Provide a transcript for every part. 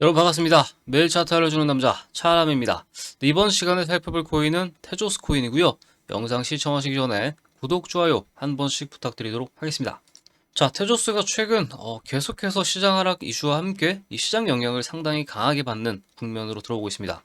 여러분 반갑습니다. 매일 차트 알려주는 남자 차람입니다. 네, 이번 시간에 살펴볼 코인은 테조스 코인이고요. 영상 시청하시기 전에 구독, 좋아요 한 번씩 부탁드리도록 하겠습니다. 자, 테조스가 최근 어, 계속해서 시장 하락 이슈와 함께 이 시장 영향을 상당히 강하게 받는 국면으로 들어오고 있습니다.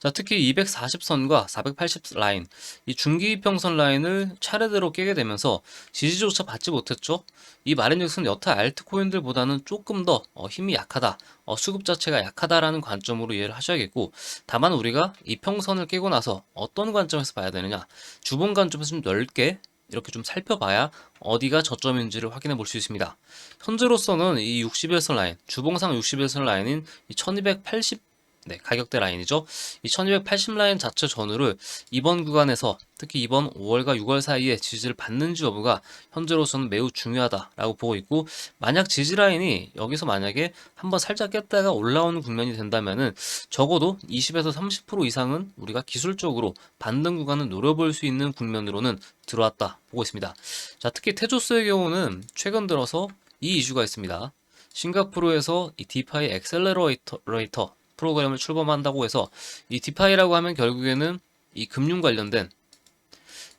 자, 특히 240선과 480 라인, 이 중기평선 라인을 차례대로 깨게 되면서 지지조차 받지 못했죠. 이 말인 즉슨 여타 알트코인들보다는 조금 더 어, 힘이 약하다, 어, 수급 자체가 약하다라는 관점으로 이해를 하셔야겠고, 다만 우리가 이 평선을 깨고 나서 어떤 관점에서 봐야 되느냐, 주봉 관점에서 좀 넓게 이렇게 좀 살펴봐야 어디가 저점인지를 확인해 볼 수 있습니다. 현재로서는 이 60일선 라인, 주봉상 60일선 라인인 이1280 네, 가격대 라인이죠. 이 1280 라인 자체 전후를 이번 구간에서 특히 이번 5월과 6월 사이에 지지를 받는지 여부가 현재로서는 매우 중요하다라고 보고 있고 만약 지지 라인이 여기서 만약에 한번 살짝 깼다가 올라오는 국면이 된다면은 적어도 20에서 30% 이상은 우리가 기술적으로 반등 구간을 노려볼 수 있는 국면으로는 들어왔다 보고 있습니다. 자, 특히 테조스의 경우는 최근 들어서 이 이슈가 있습니다. 싱가포르에서 이 디파이 엑셀러레이터 프로그램을 출범한다고 해서 이 디파이라고 하면 결국에는 이 금융 관련된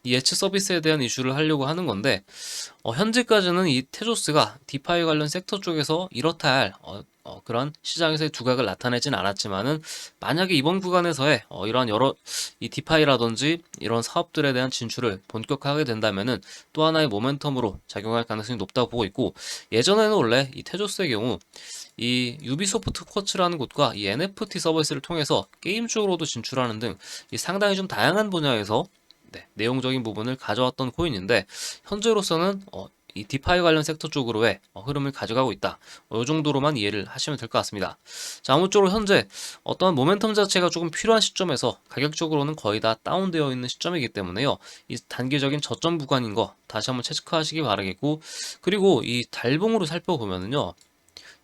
이 예치 서비스에 대한 이슈를 하려고 하는 건데 어, 현재까지는 이 테조스가 디파이 관련 섹터 쪽에서 이렇다 할 어, 어, 그런 시장에서의 두각을 나타내진 않았지만은 만약에 이번 구간에서의 어, 이러한 여러 이 디파이라든지 이런 사업들에 대한 진출을 본격화하게 된다면은 또 하나의 모멘텀으로 작용할 가능성이 높다고 보고 있고 예전에는 원래 이 테조스의 경우 이 유비소프트 쿼츠라는 곳과 이 NFT 서비스를 통해서 게임 쪽으로도 진출하는 등 이 상당히 좀 다양한 분야에서 네, 내용적인 부분을 가져왔던 코인인데 현재로서는 어, 이 디파이 관련 섹터 쪽으로의 어, 흐름을 가져가고 있다. 어, 이 정도로만 이해를 하시면 될 것 같습니다. 자, 아무쪼록 현재 어떤 모멘텀 자체가 조금 필요한 시점에서 가격적으로는 거의 다 다운되어 있는 시점이기 때문에요. 이 단기적인 저점 구간인 거 다시 한번 체크하시기 바라겠고 그리고 이 달봉으로 살펴보면은요.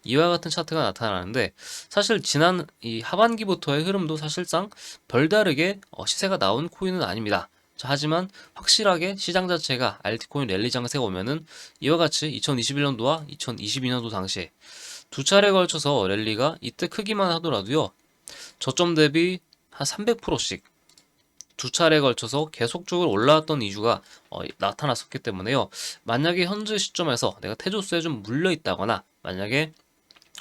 이와 같은 차트가 나타나는데 사실 지난 이 하반기부터의 흐름도 사실상 별다르게 어, 시세가 나온 코인은 아닙니다. 자, 하지만 확실하게 시장 자체가 알트코인 랠리 장세가 오면은 이와 같이 2021년도와 2022년도 당시에 두 차례 걸쳐서 랠리가 이때 크기만 하더라도요. 저점 대비 한 300%씩 두 차례 걸쳐서 계속적으로 올라왔던 이유가 어, 나타났었기 때문에요. 만약에 현재 시점에서 내가 태조수에 좀 물려 있다거나 만약에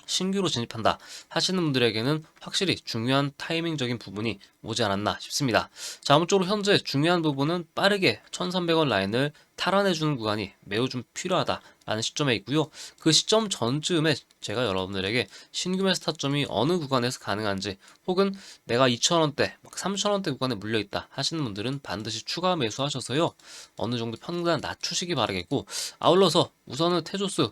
신규로 진입한다 하시는 분들에게는 확실히 중요한 타이밍적인 부분이 오지 않았나 싶습니다. 자, 아무쪼록 현재 중요한 부분은 빠르게 1300원 라인을 탈환해주는 구간이 매우 좀 필요하다라는 시점에 있고요. 그 시점 전쯤에 제가 여러분들에게 신규 매수 타점이 어느 구간에서 가능한지 혹은 내가 2,000원대, 3,000원대 구간에 물려있다 하시는 분들은 반드시 추가 매수하셔서요. 어느 정도 편단 낮추시기 바라겠고 아울러서 우선은 테조스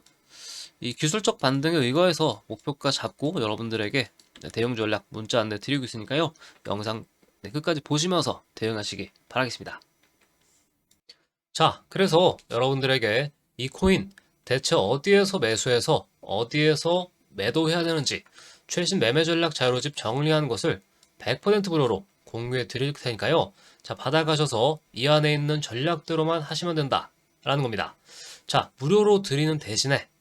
이 기술적 반등에 의거해서 목표가 잡고 여러분들에게 네, 대응 전략 문자 안내 드리고 있으니까요. 영상 네, 끝까지 보시면서 대응하시기 바라겠습니다. 자, 그래서 여러분들에게 이 코인 대체 어디에서 매수해서 어디에서 매도해야 되는지 최신 매매 전략 자료집 정리한 것을 100% 무료로 공유해 드릴 테니까요. 자, 받아가셔서 이 안에 있는 전략대로만 하시면 된다. 라는 겁니다. 자, 무료로 드리는 대신에